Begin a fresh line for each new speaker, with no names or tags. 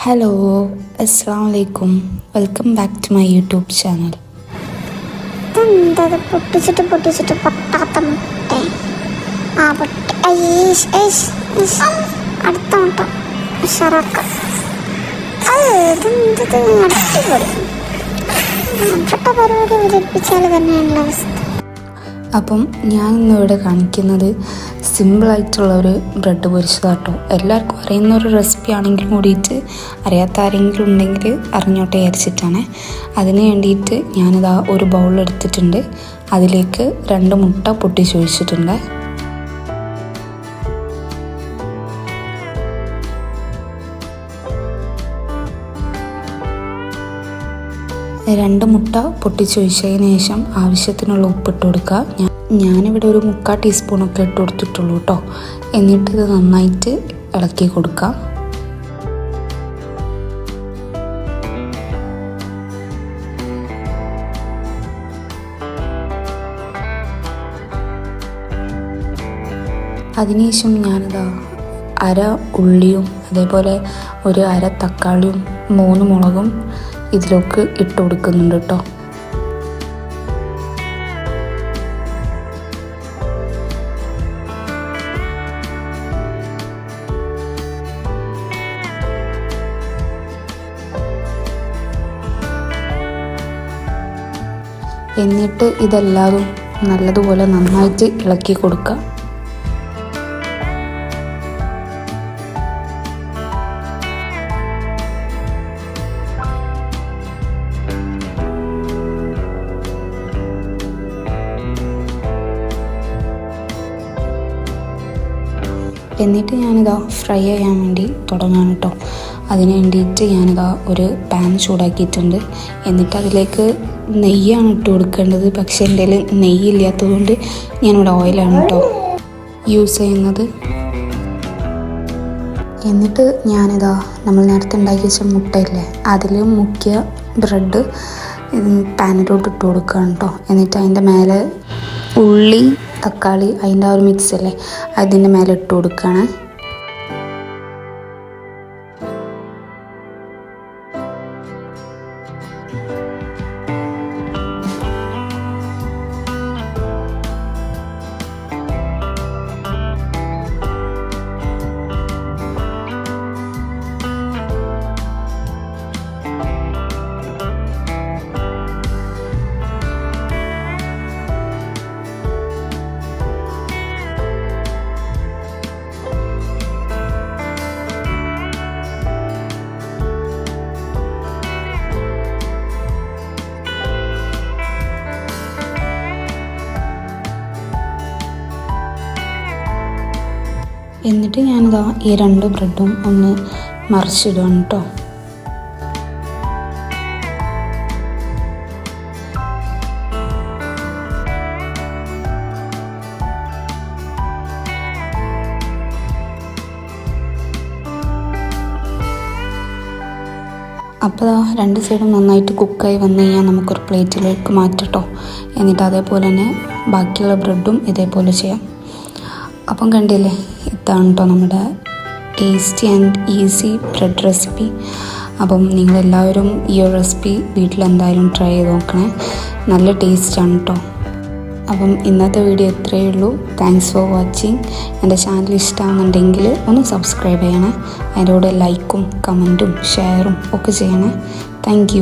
Hello അസ്സാം വലൈക്കും welcome back to my YouTube channel
ആ. അടുത്ത പരിപാടി തന്നെയുള്ള അവസ്ഥ
അപ്പം ഞാൻ ഇന്നിവിടെ കാണിക്കുന്നത് സിമ്പിളായിട്ടുള്ള ഒരു ബ്രെഡ് പൊരിച്ചതാട്ടോ. എല്ലാവർക്കും അറിയുന്ന ഒരു റെസിപ്പി ആണെങ്കിലും കൂടിയിട്ട് അറിയാത്ത ആരെങ്കിലും ഉണ്ടെങ്കിൽ അറിഞ്ഞോട്ടെ വിചാരിച്ചിട്ടാണ്. അതിന് വേണ്ടിയിട്ട് ഞാനിതാ ഒരു ബൗൾ എടുത്തിട്ടുണ്ട്. അതിലേക്ക് രണ്ട് മുട്ട പൊട്ടിച്ച് ഒഴിച്ചിട്ടുണ്ട് രണ്ട് മുട്ട പൊട്ടിച്ചൊഴിച്ചതിന് ശേഷം ആവശ്യത്തിനുള്ള ഉപ്പിട്ട് കൊടുക്കുക. ഞാനിവിടെ ഒരു മുക്കാൽ ടീസ്പൂണൊക്കെ ഇട്ട് കൊടുത്തിട്ടുള്ളൂ കേട്ടോ എന്നിട്ട് ഇത് നന്നായിട്ട് ഇളക്കി കൊടുക്കുക. അതിനുശേഷം ഞാനിതാ അര ഉള്ളിയും അതേപോലെ ഒരു അര തക്കാളിയും മൂന്ന് മുളകും ഇതിലേക്ക് ഇട്ട് കൊടുക്കുന്നുണ്ട് കേട്ടോ. എന്നിട്ട് ഇതെല്ലാവരും നല്ലതുപോലെ നന്നായിട്ട് ഇളക്കി കൊടുക്കുക. എന്നിട്ട് ഞാനിതാ ഫ്രൈ ചെയ്യാൻ വേണ്ടി തുടങ്ങാൻ കേട്ടോ അതിന് വേണ്ടിയിട്ട് ഞാനിതാ ഒരു പാൻ ചൂടാക്കിയിട്ടുണ്ട്. എന്നിട്ട് അതിലേക്ക് നെയ്യാണ് ഇട്ട് കൊടുക്കേണ്ടത്. പക്ഷേ എന്റെ കയ്യിൽ ഇല്ലാത്തതുകൊണ്ട് ഞാനിവിടെ ഓയിലാണ് കേട്ടോ യൂസ് ചെയ്യുന്നത്. എന്നിട്ട് ഞാനിതാ നമ്മൾ നേരത്തെ ഉണ്ടാക്കി വെച്ച മുട്ടയില്ലേ അതിൽ മുക്കിയ ബ്രെഡ് പാനിലോട്ട് ഇട്ട് കൊടുക്കുകയാണ് കേട്ടോ എന്നിട്ട് അതിന്റെ മേലെ ഉള്ളി തക്കാളി അതിന്റെ ആ ഒരു മിക്സ് അല്ലേ? അതിന്റെ മേലെ ഇട്ട് കൊടുക്കുകയാണ്. എന്നിട്ട് ഞാനിതാ ഈ രണ്ട് ബ്രെഡും ഒന്ന് മറിച്ചിടുകയാണ് കേട്ടോ അപ്പോൾ രണ്ട് സൈഡും നന്നായിട്ട് കുക്കായി വന്നു കഴിഞ്ഞാൽ നമുക്കൊരു പ്ലേറ്റിലേക്ക് മാറ്റട്ടോ. എന്നിട്ട് അതേപോലെ തന്നെ ബാക്കിയുള്ള ബ്രെഡും ഇതേപോലെ ചെയ്യാം. അപ്പം കണ്ടില്ലേ? ഇതാണ് കേട്ടോ നമ്മുടെ tasty and easy bread recipe അപ്പം നിങ്ങളെല്ലാവരും ഈ ഒരു റെസിപ്പി വീട്ടിൽ എന്തായാലും ട്രൈ ചെയ്ത് നോക്കണേ. നല്ല ടേസ്റ്റാണ് കേട്ടോ അപ്പം ഇന്നത്തെ വീഡിയോ ഇത്രയേ ഉള്ളൂ. താങ്ക്സ് ഫോർ വാച്ചിങ് എന്റെ ചാനൽ ഇഷ്ടമാണെന്നുണ്ടെങ്കിൽ ഒന്ന് സബ്സ്ക്രൈബ് ചെയ്യണേ. അതിന്റെ കൂടെ ലൈക്കും കമന്റും ഷെയറും ഒക്കെ ചെയ്യണേ. താങ്ക്